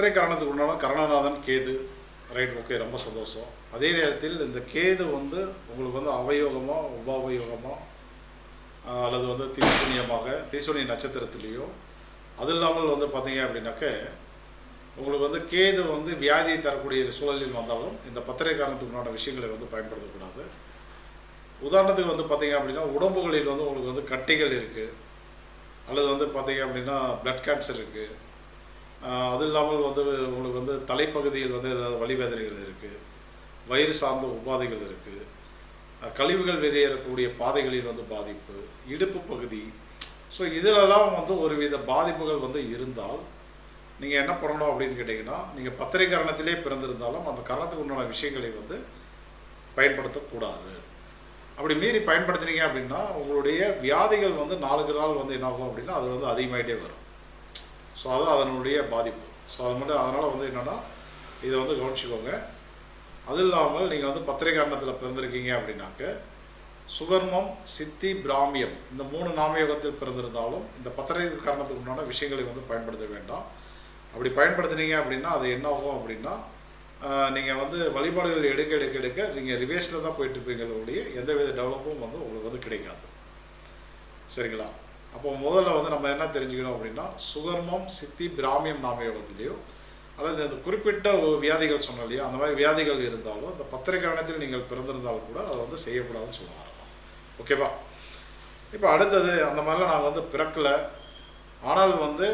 வக்கரை காரணத்துக்கு உண்டான கரணநாதன் Ketu right okay ரொம்ப சந்தோஷம். அதே நேரத்தில் இந்த கேது வந்து உங்களுக்கு வந்து அவயோகமாக உபாவயோகமாக அல்லது வந்து தீசூனியமாக தீசூனிய நட்சத்திரத்திலேயோ அது இல்லாமல் வந்து பார்த்தீங்க அப்படின்னாக்க உங்களுக்கு வந்து கேது வந்து வியாதியை தரக்கூடிய சூழலில் வந்தாலும் இந்த பத்திரை காரணத்துக்கு உண்டான விஷயங்களை வந்து பயன்படுத்தக்கூடாது. உதாரணத்துக்கு வந்து பார்த்தீங்க அப்படின்னா உடம்புகளில் வந்து உங்களுக்கு வந்து கட்டிகள் இருக்குது அல்லது வந்து பார்த்தீங்க அப்படின்னா பிளட் கேன்சர் இருக்குது அது இல்லாமல் வந்து உங்களுக்கு வந்து தலைப்பகுதியில் வந்து ஏதாவது வழிவேதனைகள் இருக்குது வயிறு சார்ந்த உபாதைகள் இருக்குது கழிவுகள் வெளியேறக்கூடிய பாதைகளில் வந்து பாதிப்பு இடுப்பு பகுதி. ஸோ இதிலெல்லாம் வந்து ஒருவித பாதிப்புகள் வந்து இருந்தால் நீங்கள் என்ன பண்ணணும் அப்படின்னு கேட்டிங்கன்னா நீங்கள் பத்திரை கரணத்திலே பிறந்திருந்தாலும் அந்த கரணத்துக்கு உண்டான விஷயங்களை வந்து பயன்படுத்தக்கூடாது. அப்படி மீறி பயன்படுத்துனீங்க அப்படின்னா உங்களுடைய வியாதிகள் வந்து நாளுக்கு நாள் வந்து என்னாகும் அப்படின்னா அது வந்து அதிகமாகிட்டே வரும். ஸோ அதுதான் அதனுடைய பாதிப்பு. ஸோ அது மட்டும் அதனால் வந்து என்னென்னா இதை வந்து கவனிச்சுக்கோங்க. அது இல்லாமல் நீங்கள் வந்து பத்திரை காரணத்தில் பிறந்திருக்கீங்க அப்படின்னாக்க சுகர்மம் சித்தி பிராமியம் இந்த மூணு நாமயோகத்தில் பிறந்திருந்தாலும் இந்த பத்திரை காரணத்துக்கு உண்டான விஷயங்களை வந்து பயன்படுத்த வேண்டாம். அப்படி பயன்படுத்துனீங்க அப்படின்னா அது என்ன ஆகும் அப்படின்னா நீங்கள் வந்து வழிபாடுகள் எடுக்க எடுக்க எடுக்க நீங்கள் ரிவேஸில் தான் போயிட்டு இருப்பீங்களே ஒழிய எந்தவித டெவலப்பும் வந்து உங்களுக்கு வந்து கிடைக்காது. சரிங்களா? அப்போ முதல்ல வந்து நம்ம என்ன தெரிஞ்சுக்கணும் அப்படின்னா சுகர்மம் சித்தி பிராமியம் நாமயோகத்திலேயோ அல்லது இந்த குறிப்பிட்ட வியாதிகள் சொன்னோம் இல்லையா அந்த மாதிரி வியாதிகள் இருந்தாலும் இந்த பத்திரிகரணத்தில் நீங்கள் பிறந்திருந்தாலும் கூட அதை வந்து செய்யக்கூடாதுன்னு சொல்லுவாங்க. ஓகேவா? இப்போ அடுத்தது அந்த மாதிரிலாம் நாங்கள் வந்து பிறக்கலை. ஆனால் வந்து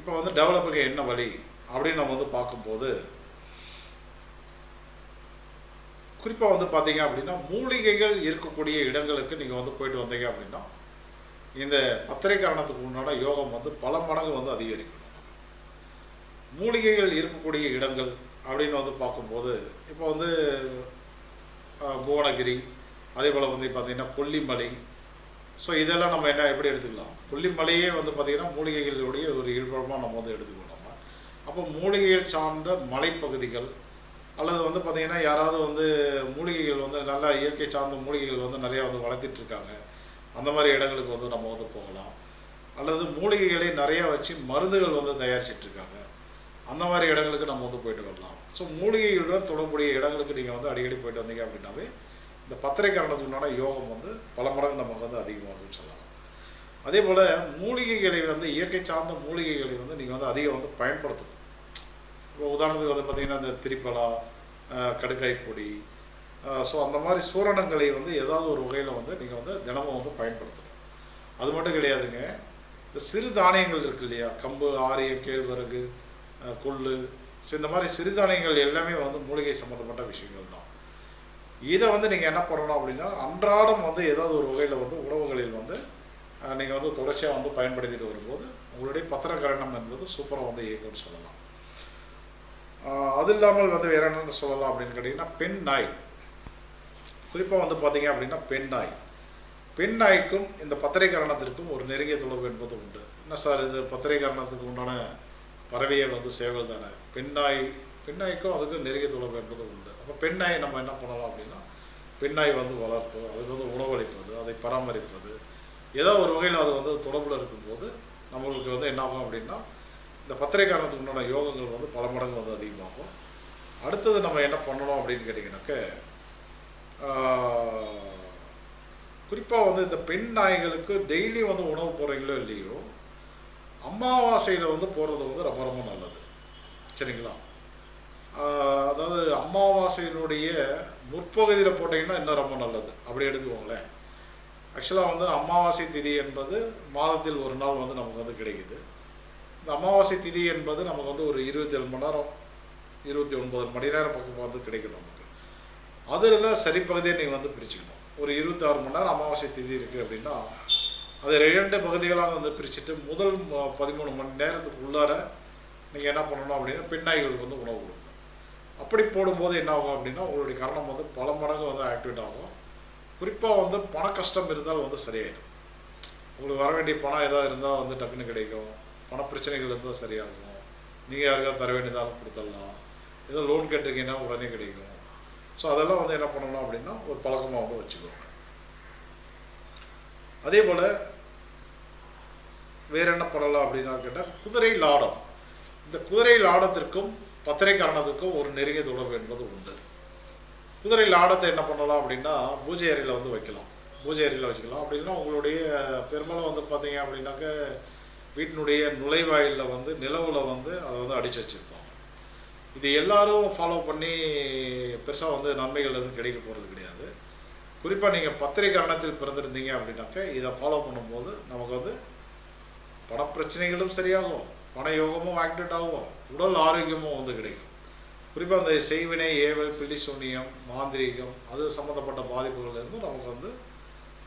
இப்போ வந்து டெவலப்புக்கு என்ன வழி அப்படின்னு நம்ம வந்து பார்க்கும்போது குறிப்பாக வந்து பார்த்தீங்க அப்படின்னா மூலிகைகள் இருக்கக்கூடிய இடங்களுக்கு நீங்கள் வந்து போயிட்டு வந்தீங்க அப்படின்னா இந்த பத்திரை காரணத்துக்கு உண்டான யோகம் வந்து பல மடங்கு வந்து அதிகரிக்கும். மூலிகைகள் இருக்கக்கூடிய இடங்கள் அப்படின்னு வந்து பார்க்கும்போது இப்போ வந்து புவனகிரி அதே போல் வந்து பார்த்திங்கன்னா கொல்லிமலை. ஸோ இதெல்லாம் நம்ம என்ன எப்படி எடுத்துக்கலாம்? கொல்லிமலையே வந்து பார்த்திங்கன்னா மூலிகைகளுடைய ஒரு ஈடுபடமாக நம்ம வந்து எடுத்துக்கணும் அப்போ மூலிகைகள் சார்ந்த மலைப்பகுதிகள் அல்லது வந்து பார்த்திங்கன்னா யாராவது வந்து மூலிகைகள் வந்து நல்லா இயற்கை சார்ந்த மூலிகைகள் வந்து நிறையா வந்து வளர்த்திட்ருக்காங்க அந்த மாதிரி இடங்களுக்கு வந்து நம்ம வந்து போகலாம். அல்லது மூலிகைகளை நிறையா வச்சு மருந்துகள் வந்து தயாரிச்சிட்ருக்காங்க. அந்த மாதிரி இடங்களுக்கு நம்ம வந்து போயிட்டு வரலாம். ஸோ மூலிகைகளுடன் தொடர்புடைய இடங்களுக்கு நீங்கள் வந்து அடிக்கடி போயிட்டு வந்தீங்க அப்படின்னாவே இந்த பத்திரை காரணத்துக்கு உண்டான யோகம் வந்து பல மடங்கு நமக்கு வந்து அதிகமாகும்னு சொல்லலாம். அதே போல் மூலிகைகளை வந்து இயற்கை சார்ந்த மூலிகைகளை வந்து நீங்கள் வந்து அதிகம் வந்து பயன்படுத்தணும். இப்போ உதாரணத்துக்கு வந்து பார்த்திங்கன்னா இந்த திரிப்பலா கடுக்காய் பொடி ஸோ அந்த மாதிரி சூரணங்களை வந்து ஏதாவது ஒரு வகையில் வந்து நீங்கள் வந்து தினமும் வந்து பயன்படுத்தணும். அது மட்டும் கிடையாதுங்க. இந்த சிறு தானியங்கள் இருக்கு இல்லையா? கம்பு ஆரியம் கேழ்வரகு கொள்ளு. ஸோ இந்த மாதிரி சிறுதானியங்கள் எல்லாமே வந்து மூலிகை சம்மந்தப்பட்ட விஷயங்கள் தான். இதை வந்து நீங்கள் என்ன பண்ணணும் அப்படின்னா அன்றாடம் வந்து ஏதாவது ஒரு வகையில் வந்து உணவுகளில் வந்து நீங்கள் வந்து தொடர்ச்சியாக வந்து பயன்படுத்திட்டு வரும்போது உங்களுடைய பத்திரகரணம் என்பது சூப்பராக வந்து இயங்கும்னு சொல்லலாம். அது இல்லாமல் வந்து வேற என்னென்ன சொல்லலாம் அப்படின்னு கேட்டிங்கன்னா பெண் நாய். குறிப்பாக வந்து பார்த்தீங்க அப்படின்னா பெண் நாய் பெண் நாய்க்கும் இந்த பத்திரைக்கரணத்திற்கும் ஒரு நெருங்கிய தொடர்பு என்பது உண்டு. என்ன சார் இது பத்திரைக்கரணத்துக்கு உண்டான பறவையை வந்து சேவல் தானே? பெண் நாய் பெண் நாய்க்கும் அதுக்கும் நெருங்கிய தொடர்பு என்பது உண்டு. அப்போ பெண் நாயை நம்ம என்ன பண்ணலாம் அப்படின்னா பெண் நாய் வந்து வளர்ப்பு அதுக்கு வந்து உணவளிப்பது அதை பராமரிப்பது. ஏதோ ஒரு வகையில் அது வந்து தொடர்பில் இருக்கும்போது நம்மளுக்கு வந்து என்ன ஆகும் அப்படின்னா இந்த பத்திரைக்காரணத்துக்கு உண்டான யோகங்கள் வந்து பல மடங்கு வந்து அதிகமாகும். அடுத்தது நம்ம என்ன பண்ணணும் அப்படின்னு கேட்டிங்கனாக்க குறிப்பாக வந்து இந்த பெண் நாய்களுக்கு டெய்லி வந்து உணவு போடுறீங்களோ இல்லையோ அமாவாசையில் வந்து போடுறது வந்து ரொம்ப ரொம்ப நல்லது. சரிங்களா? அதாவது அமாவாசையினுடைய முற்பகுதியில் போட்டிங்கன்னா இன்னும் ரொம்ப நல்லது. அப்படி எடுத்துக்கோங்களேன். ஆக்சுவலாக வந்து அமாவாசை திதி என்பது மாதத்தில் ஒரு நாள் வந்து நமக்கு வந்து கிடைக்குது. இந்த அமாவாசை திதி என்பது நமக்கு வந்து ஒரு இருபத்தி ஏழு மணி நேரம் இருபத்தி ஒன்பது மணி நேரம் பக்கம் வந்து கிடைக்கும் நமக்கு. அதில் சரிப்பகுதியை நீங்கள் வந்து பிரிச்சுக்கணும். ஒரு இருபத்தாறு மணி நேரம் அமாவாசை திதி இருக்குது அப்படின்னா அதை இரண்டு பகுதிகளாக வந்து பிரிச்சுட்டு முதல் பதிமூணு மணி நேரத்துக்கு உள்ளார நீங்கள் என்ன பண்ணணும் அப்படின்னா பெண்ணாய்களுக்கு வந்து உணவு கொடுக்கணும். அப்படி போடும்போது என்ன ஆகும் அப்படின்னா உங்களுடைய கரணம் வந்து பல மடங்கு வந்து ஆக்டிவேட் ஆகும். குறிப்பாக வந்து பண கஷ்டம் இருந்தால் வந்து சரியாயிடும் உங்களுக்கு வர வேண்டிய பணம் ஏதாவது இருந்தால் வந்து டக்குன்னு கிடைக்கும். பண பிரச்சனைகள் இருந்தால் சரியாகும். நீங்கள் யாருக்காவது தர வேண்டியதாலும் கொடுத்துடலாம். ஏதோ லோன் கேட்டிருக்கீங்கன்னா உடனே கிடைக்கும். ஸோ அதெல்லாம் வந்து என்ன பண்ணணும் அப்படின்னா ஒரு பழக்கமாக வந்து வச்சுக்கோங்க. அதே போல் வேற என்ன பண்ணலாம் அப்படின்னா கேட்டால் குதிரை லாடம். இந்த குதிரை லாடத்திற்கும் பத்திரை காரணத்துக்கும் ஒரு நெருங்கிய தொடர்பு என்பது உண்டு. குதிரை லாடத்தை என்ன பண்ணலாம் அப்படின்னா பூஜை அறையில் வந்து வைக்கலாம். பூஜை அறையில் வச்சுக்கலாம். அப்படின்னா உங்களுடைய பெரும்பாலும் வந்து பார்த்தீங்க அப்படின்னாக்க வீட்டினுடைய நுழைவாயிலில் வந்து நிலவில் வந்து அதை வந்து அடித்து வச்சுருப்போம். இது எல்லாரும் ஃபாலோ பண்ணி பெருசாக வந்து நன்மைகள் எதுவும் கிடைக்க போகிறது கிடையாது. குறிப்பாக நீங்கள் பத்திரிகரணத்தில் பிறந்திருந்தீங்க அப்படின்னாக்க இதை ஃபாலோ பண்ணும்போது நமக்கு வந்து பணப்பிரச்சனைகளும் சரியாகும். பண யோகமும் ஆக்டிவேட் ஆகும். உடல் ஆரோக்கியமும் வந்து கிடைக்கும். குறிப்பாக அந்த செய்வினை ஏவல் பில்லி மாந்திரீகம் அது சம்மந்தப்பட்ட பாதிப்புகள்லேருந்து நமக்கு வந்து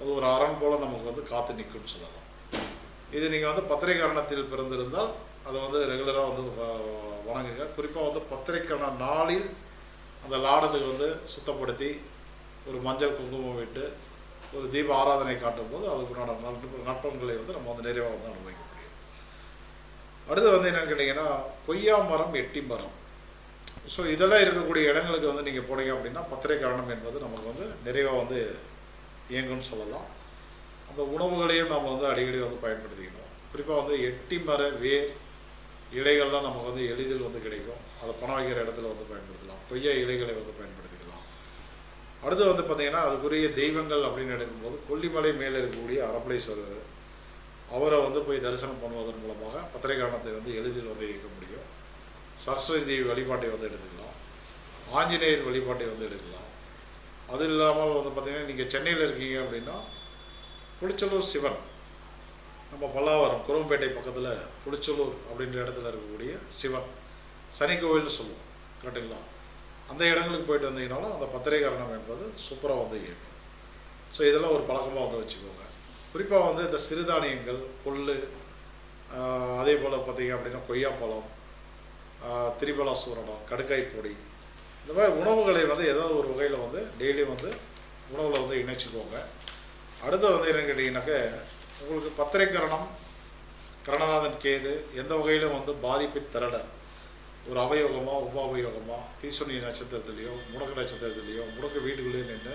அது ஒரு அறம் போல் நமக்கு வந்து காத்து நிற்கும்னு சொல்லலாம். இது நீங்கள் வந்து பத்திரிகரணத்தில் பிறந்திருந்தால் அதை வந்து ரெகுலராக வந்து வணங்குங்க குறிப்பாக வந்து பத்திரிக்கான நாளில் அந்த லாடத்துக்கு வந்து சுத்தப்படுத்தி ஒரு மஞ்சள் குங்குமம் விட்டு ஒரு தீப ஆராதனை காட்டும் போது அதுக்குண்டான நற்ப- வந்து நம்ம வந்து நிறைவாக வந்து அனுபவிக்க முடியும் அடுத்து வந்து என்னன்னு கேட்டிங்கன்னா கொய்யா மரம் எட்டி மரம். ஸோ இதெல்லாம் இருக்கக்கூடிய இடங்களுக்கு வந்து நீங்கள் போனீங்க அப்படின்னா பத்திரை கரணம் என்பது நமக்கு வந்து நிறைவாக வந்து இயங்கும்னு சொல்லலாம். அந்த உணவுகளையும் நம்ம வந்து அடிக்கடி வந்து பயன்படுத்திக்கணும். குறிப்பாக வந்து எட்டி மர வேர் இலைகள்லாம் நமக்கு வந்து எளிதில் வந்து கிடைக்கும். அதை பணம் வைக்கிற இடத்துல வந்து பயன்படுத்தலாம். கொய்யா இலைகளை வந்து பயன்படுத்திக்கலாம். அடுத்து வந்து பார்த்திங்கன்னா அதுக்குரிய தெய்வங்கள் அப்படின்னு எடுக்கும்போது கொல்லிமலை மேலே இருக்கக்கூடிய அரப்பளேஸ்வரர் அவரை வந்து போய் தரிசனம் பண்ணுவதன் மூலமாக பத்திரை வந்து எளிதில் வந்து இயக்க முடியும். சரஸ்வதி தேவி வழிபாட்டை வந்து எடுத்துக்கலாம். ஆஞ்சநேயர் வழிபாட்டை வந்து எடுக்கலாம். அது இல்லாமல் வந்து பார்த்திங்கன்னா நீங்கள் சென்னையில் இருக்கீங்க அப்படின்னா புளிச்சலூர் சிவன் நம்ம பல்லாவரம் குரம்பேட்டை பக்கத்தில் புளிச்சலூர் அப்படின்ற இடத்துல இருக்கக்கூடிய சிவன். சனி கோவில்னு சொல்லுவோம் கரெக்டுங்களா அந்த இடங்களுக்கு போயிட்டு வந்தீங்கனாலும் அந்த பத்திரிகரணம் என்பது சூப்பராக வந்து இயக்கும் ஸோ இதெல்லாம் ஒரு பழக்கமாக வந்து வச்சுக்கோங்க. குறிப்பாக வந்து இந்த சிறுதானியங்கள் கொள்ளு அதே போல் பார்த்தீங்க அப்படின்னா கொய்யாப்பழம் திரிபலா சூரணம் கடுக்காய் பொடி. இந்த மாதிரி உணவுகளை வந்து ஏதாவது ஒரு வகையில் வந்து டெய்லி வந்து உணவில் வந்து இணைச்சிக்கோங்க. அடுத்து வந்து என்னன்னு கேட்டிங்கனாக்க உங்களுக்கு பத்திரை கரணம் கரணநாதன் கேது எந்த வகையிலும் வந்து பாதிப்பை தரல ஒரு அவயோகமா உபாபயோகமா தீசுனி நட்சத்திரத்திலையோ முடக்கு நட்சத்திரத்திலையோ முடக்கு வீட்டுக்குள்ளேயே நின்று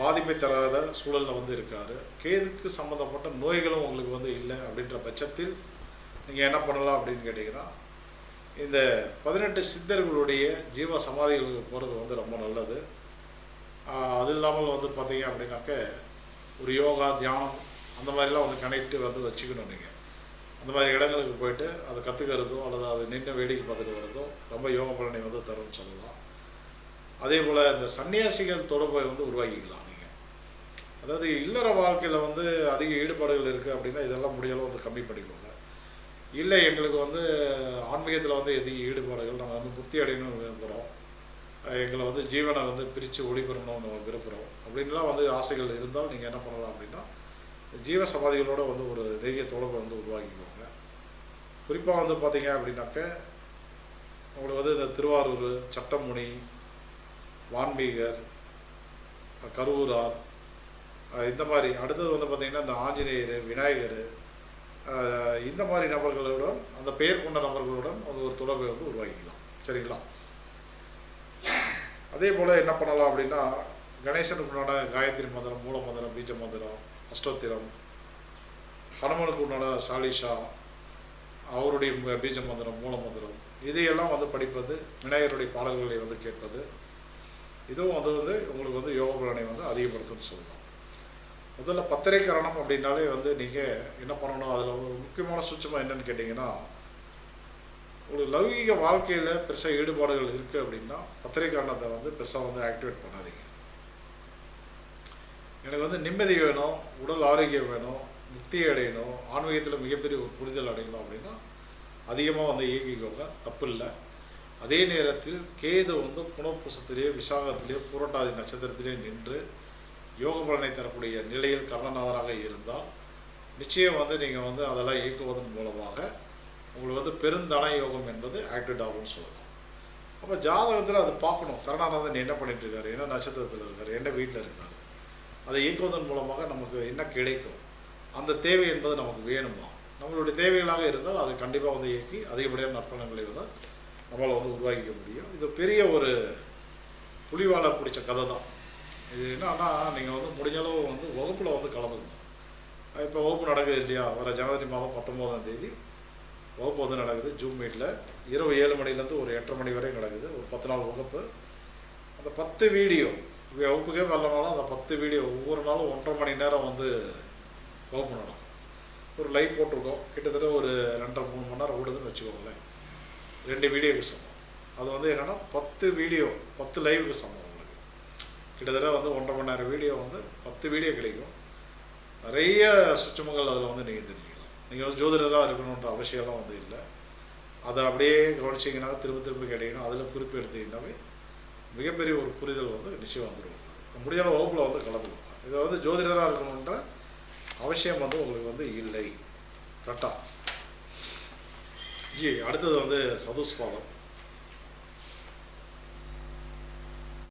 பாதிப்பை தராத சூழலில் வந்து இருக்கார். கேதுக்கு சம்மந்தப்பட்ட நோய்களும் உங்களுக்கு வந்து இல்லை அப்படின்ற பட்சத்தில் நீங்கள் என்ன பண்ணலாம் அப்படின்னு கேட்டிங்கன்னா இந்த பதினெட்டு சித்தர்களுடைய ஜீவ சமாதிகளுக்கு போகிறது வந்து ரொம்ப நல்லது. அது இல்லாமல் வந்து பார்த்தீங்க அப்படின்னாக்க ஒரு யோகா தியானம் அந்த மாதிரிலாம் வந்து கனெக்ட் வந்து வச்சுக்கணும் நீங்கள் அந்த மாதிரி இடங்களுக்கு போயிட்டு அதை கற்றுக்கிறதும் அல்லது அதை நின்று வேடிக்கை பார்த்துட்டு வரதோ ரொம்ப யோக பலனை வந்து தரும்னு சொல்லலாம். அதே போல் இந்த சன்னியாசிகள் தொடர்பை வந்து உருவாக்கிக்கலாம் நீங்கள் அதாவது இல்லற வாழ்க்கையில் வந்து அதிக ஈடுபாடுகள் இருக்குது அப்படின்னா இதெல்லாம் முடியளவு வந்து கம்மி பண்ணிக்கோங்க. இல்லை எங்களுக்கு வந்து ஆன்மீகத்தில் வந்து அதிக ஈடுபாடுகள் நாங்கள் வந்து புத்தி அடையணும்னு விரும்புகிறோம் எங்களை வந்து ஜீவனை வந்து பிரித்து ஒளிபெறணும்னு விரும்புகிறோம் அப்படின்லாம் வந்து ஆசைகள் இருந்தால் நீங்கள் என்ன பண்ணலாம் அப்படின்னா ஜீவ சமாதிகளோட வந்து ஒரு தெய்வ தொடர்பை வந்து உருவாக்கிக்குவாங்க குறிப்பாக வந்து பார்த்தீங்க அப்படின்னாக்க உங்களுக்கு வந்து இந்த திருவாரூர் சட்டமுனி வான்மீகர் கருவூரார் இந்த மாதிரி அடுத்தது வந்து பார்த்திங்கன்னா இந்த ஆஞ்சநேயர் விநாயகர் இந்த மாதிரி நபர்களுடன் அந்த பெயர் கொண்ட நபர்களுடன் அது ஒரு தொடர்பை வந்து உருவாக்கிக்கலாம். சரிங்களா? அதே போல் என்ன பண்ணலாம் அப்படின்னா கணேசனுக்கு காயத்ரி மந்திரம் மூல மந்திரம் பீஜ மந்திரம் அஷ்டோத்திரம். ஹனுமனுக்கு உண்டான சாலிஷா அவருடைய பீஜ மந்திரம் மூல மந்திரம் இதையெல்லாம் வந்து படிப்பது விநாயகருடைய பாடல்களை வந்து கேட்பது. இதுவும் வந்து வந்து உங்களுக்கு வந்து யோக பலனை வந்து அதிகப்படுத்தும்னு சொல்லலாம். முதல்ல பத்திரை கரணம் அப்படின்னாலே வந்து நீங்கள் என்ன பண்ணணும்? அதில் ஒரு முக்கியமான சுச்சமாக என்னன்னு கேட்டிங்கன்னா ஒரு லௌகிக வாழ்க்கையில் பெருசாக ஈடுபாடுகள் இருக்குது அப்படின்னா பத்திரை கரணத்தை வந்து பெருசாக வந்து ஆக்டிவேட் பண்ணாதீங்க. எனக்கு வந்து நிம்மதி வேணும் உடல் ஆரோக்கியம் வேணும் முக்தி அடையணும் ஆன்மீகத்தில் மிகப்பெரிய ஒரு புரிதல் அடையணும் அப்படின்னா அதிகமாக வந்து இயக்கிக்கோங்க தப்பு இல்லை. அதே நேரத்தில் கேது வந்து புனப்பூசத்திலேயே விசாகத்திலேயே புரட்டாதி நட்சத்திரத்திலே நின்று யோக பலனை தரக்கூடிய நிலையில் கர்ணநாதனாக இருந்தால் நிச்சயம் வந்து நீங்கள் வந்து அதெல்லாம் இயக்குவதன் மூலமாக உங்களுக்கு வந்து பெருந்தன யோகம் என்பது ஆக்டிவேட் ஆகும்னு சொல்லலாம். அப்போ ஜாதகத்தில் அது பார்க்கணும். கருணாநாதன் என்ன பண்ணிட்டு இருக்காரு? என்ன நட்சத்திரத்தில் இருக்காரு? என்ன வீட்டில் இருக்காரு? அதை இயக்குவதன் மூலமாக நமக்கு என்ன கிடைக்கும்? அந்த தேவை என்பது நமக்கு வேணுமா? நம்மளுடைய தேவைகளாக இருந்தால் அதை கண்டிப்பாக வந்து இயக்கி அதிகப்படியான நற்பலன்களை வந்து நம்மளால் வந்து உருவாக்கிக்க முடியும். இது பெரிய ஒரு புலிவாலை பிடிச்ச கதை தான். இது என்னன்னா நீங்கள் வந்து முடிஞ்சளவு வந்து வகுப்பில் வந்து கலந்துக்கணும். இப்போ வகுப்பு நடக்குது இல்லையா? வர ஜனவரி மாதம் பத்தொம்போதாம் தேதி. வகுப்பு வந்து நடக்குது. ஜூம் மீட்டில் இரவு ஏழு மணிலேருந்து ஒரு எட்டரை மணி வரை நடக்குது. ஒரு பத்து நாள் வகுப்பு. அந்த பத்து வீடியோ வகுப்புக்கே வரலனாலும் அந்த பத்து வீடியோ ஒவ்வொரு நாளும் ஒன்றரை மணி நேரம் வந்து வகுப்பு நடக்கும். ஒரு லைவ் போட்டிருக்கோம். கிட்டத்தட்ட ஒரு ரெண்டரை மூணு மணி நேரம் ஓடுதுன்னு வச்சுக்கோங்களேன். ரெண்டு வீடியோவுக்கு சமம். அது வந்து என்னென்னா பத்து வீடியோ பத்து லைவுக்கு சமம் உங்களுக்கு. கிட்டத்தட்ட வந்து ஒன்றரை மணி நேரம் வீடியோ வந்து பத்து வீடியோ கிடைக்கும். நிறைய சுற்றமங்கள் அதில் வந்து நீங்கள் தெரிஞ்சுக்கலாம். நீங்கள் வந்து ஜோதிடராக இருக்கணுன்ற அவசியம்லாம் வந்து இல்லை. அதை அப்படியே கவனிச்சிங்கன்னா திரும்ப திரும்ப கேட்டிங்கன்னா அதில் குறிப்பு எடுத்தீங்கன்னாவே மிகப்பெரிய ஒரு புரிதல் வந்து நிச்சயம் வந்துடும் முடியாத வகுப்பில் வந்து கலந்துக்கணும் இதை வந்து ஜோதிடராக இருக்கணுன்ற அவசியம் வந்து உங்களுக்கு வந்து இல்லை. கரெக்டாக ஜி அடுத்தது வந்து சதுஸ்பாதம்